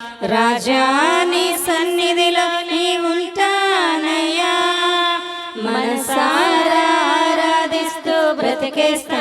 రాజాని సన్నిధిలో నీ ఉంటానయ్యా. మనసారా ఆరాధిస్తూ బ్రతికేస్తా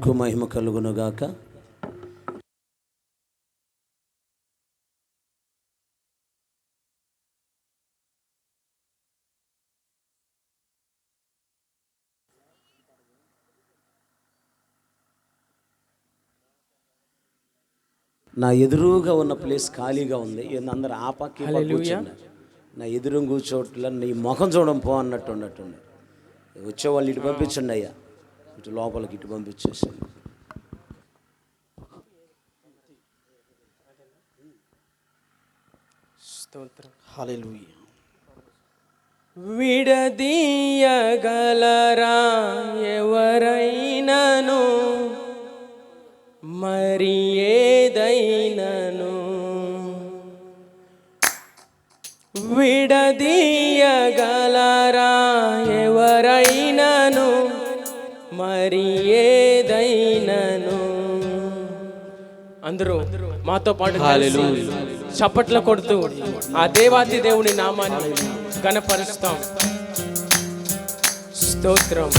ప్రభువుకు మహిమ కలుగునుగాక. నా ఎదురుగా ఉన్న ప్లేస్ ఖాళీగా ఉంది. అందరు ఆ పక్క. నా ఎదురు కూర్చోట్ల నీ ముఖం చూడడం పో అన్నట్టు ఉన్నట్టుంది వచ్చేవాళ్ళు ఇటు పంపించండి అయ్యా. ఇటు లోపలికి ఇటు హల్లెలూయా విడదీయగలరా ఎవరైనను మరి ఏదైనను విడదీయగలరా మరి ఏదైనను అందరూ మాతో పాటు చప్పట్ల కొడుతూ ఆ దేవాతి దేవుని నామాన్ని గణపరుస్తాం స్తోత్రం.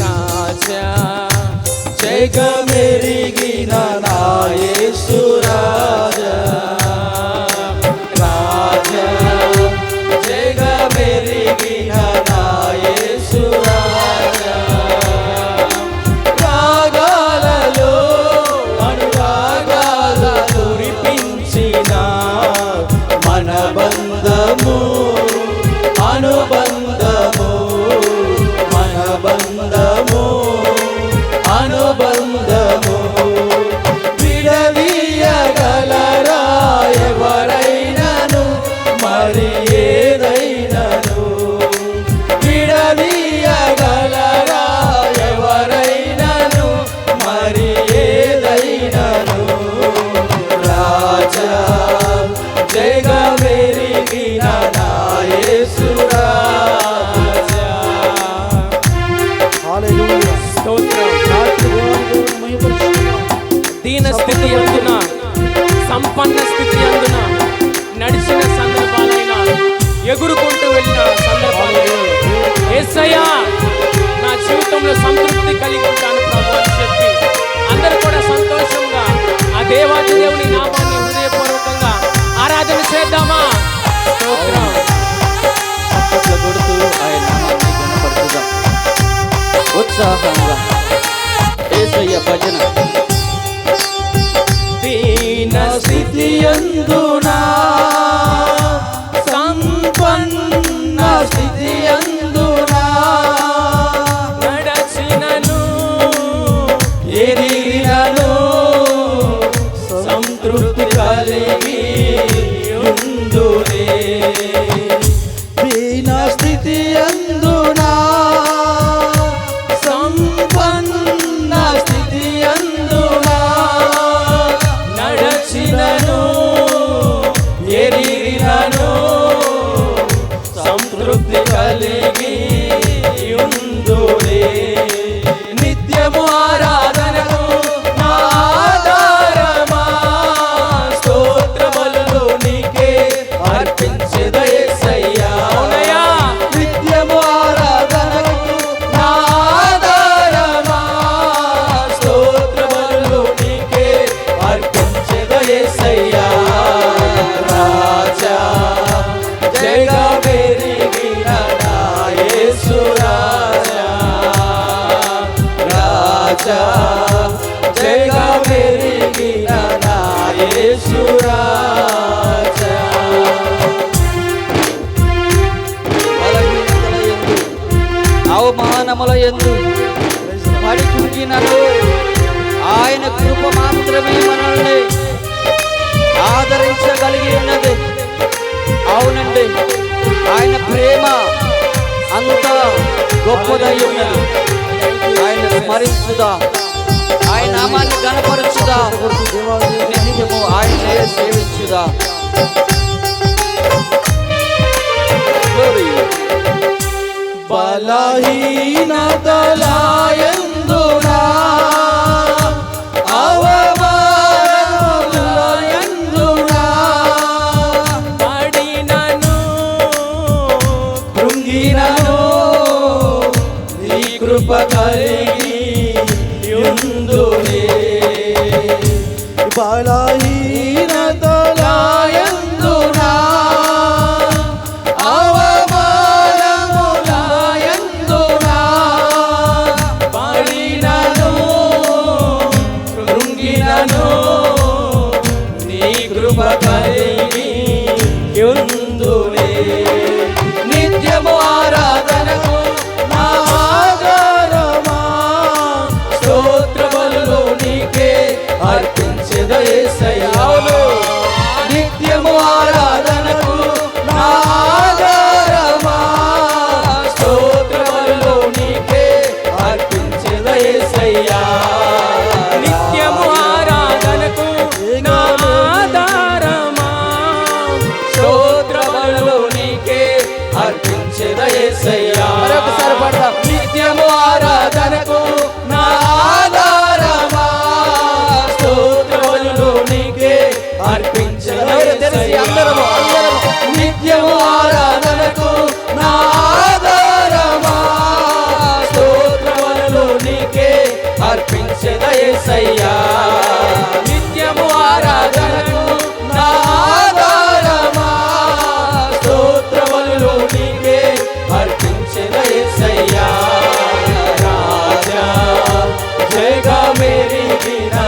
రాజా జగమెరిగిన దీన స్థితి అందున సంపన్న స్థితి అందున నడిచిన సందర్భాలైన ఎగురుకుంటూ వెళ్ళిన సందర్భాలు ఏసయ్యా నా జీవితంలో సంతృప్తి కలిగి ఉంటాను ప్రభు అని చెప్పి అందరూ కూడా సంతోషంగా ఆ దేవాది దేవుని నామాన్ని హృదయపూర్వకంగా ఆరాధన చేద్దామా? స్తోత్రం. కొడుతూ ఆయన నామాన్ని ఘనపరచుదాం ఉత్సాహంగా. ఏసయ్య భజన. స్థితి రాజా జగమెరిగిన నా అవమానముల ఎందు పడి కుంగినను ఆయన కృప మాత్రమే మనల్ని ఆదరించగలిగి ఉన్నది అవునండి ఆయన ప్రేమ అంత గొప్పదై ఉన్నది. స్మరించుదా? ఆయన నామాన్ని గణపరచుదా నిత్యము ఆయనే సేవించుదా. బలహీనతలాయందునా కృంగినను కృప కలిగి బాలాయి जगह मेरी बिना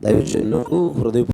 दयचे हृदय